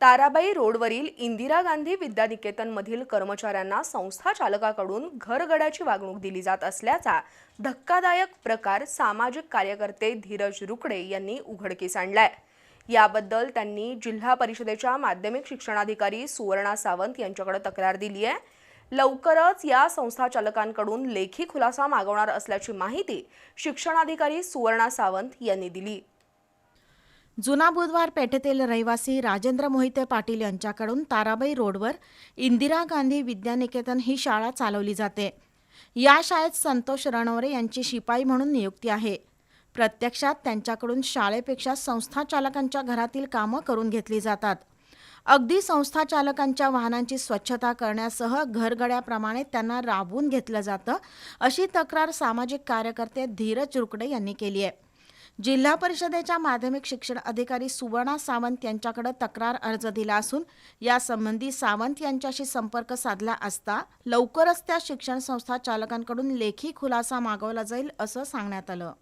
ताराबाई रोडवरील इंदिरा गांधी विद्यानिकेतनमधील कर्मचाऱ्यांना संस्था चालकाकडून घरगड्याची वागणूक दिली जात असल्याचा धक्कादायक प्रकार सामाजिक कार्यकर्ते धीरज रुकडे यांनी उघडकीस आणलाय. याबद्दल त्यांनी जिल्हा परिषदेच्या माध्यमिक शिक्षणाधिकारी सुवर्णा सावंत यांच्याकडे तक्रार दिली आहे. लवकरच या संस्था चालकांकडून लेखी खुलासा मागवणार असल्याची माहिती शिक्षणाधिकारी सुवर्णा सावंत यांनी दिली. जुना बुधवार पेठेतील रहिवासी राजेंद्र मोहिते पाटील यांच्याकडून ताराबाई रोडवर इंदिरा गांधी विद्यानिकेतन ही शाळा चालवली जाते. या शाळेत संतोष रणवरे यांची शिपाई म्हणून नियुक्ती आहे. प्रत्यक्षात त्यांच्याकडून शाळेपेक्षा संस्था चालकांच्या घरातील कामं करून घेतली जातात. अगदी संस्था चालकांच्या वाहनांची स्वच्छता करण्यासह घरगड्याप्रमाणे त्यांना राबवून घेतलं जातं अशी तक्रार सामाजिक कार्यकर्ते धीरज रुकडे यांनी केली आहे. जिल्हा परिषदेच्या माध्यमिक शिक्षण अधिकारी सुवर्णा सावंत यांच्याकडे तक्रार अर्ज दिला असून यासंबंधी सावंत यांच्याशी संपर्क साधला असता लवकरच त्या शिक्षण संस्था चालकांकडून लेखी खुलासा मागवला जाईल असं सांगण्यात आलं.